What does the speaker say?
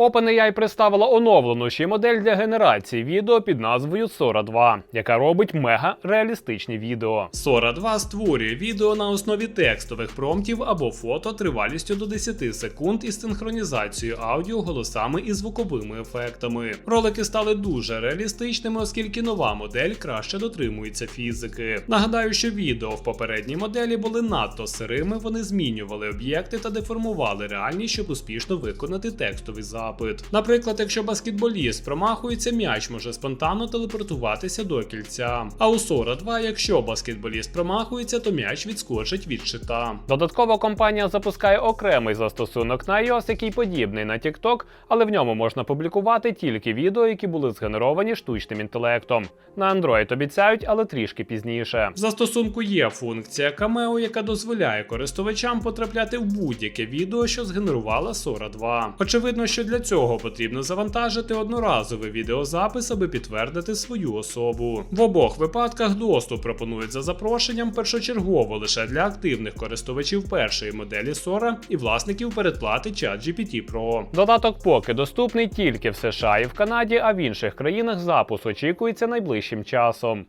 OpenAI представила оновлену ще модель для генерації відео під назвою Sora 2, яка робить мега реалістичні відео. Sora 2 створює відео на основі текстових промптів або фото тривалістю до 10 секунд із синхронізацією аудіо, голосами і звуковими ефектами. Ролики стали дуже реалістичними, оскільки нова модель краще дотримується фізики. Нагадаю, що відео в попередній моделі були надто сирими, вони змінювали об'єкти та деформували реальність, щоб успішно виконати текстовий запит. Наприклад, якщо баскетболіст промахується, м'яч може спонтанно телепортуватися до кільця. А у Sora 2, якщо баскетболіст промахується, то м'яч відскочить від щита. Додатково компанія запускає окремий застосунок на iOS, який подібний на TikTok, але в ньому можна публікувати тільки відео, які були згенеровані штучним інтелектом. На Android обіцяють, але трішки пізніше. В застосунку є функція Cameo, яка дозволяє користувачам потрапляти в будь-яке відео, що згенерувала Sora 2. Очевидно, що цього потрібно завантажити одноразовий відеозапис, аби підтвердити свою особу. В обох випадках доступ пропонують за запрошенням першочергово лише для активних користувачів першої моделі Sora і власників передплати ChatGPT Pro. Додаток поки доступний тільки в США і в Канаді, а в інших країнах запуск очікується найближчим часом.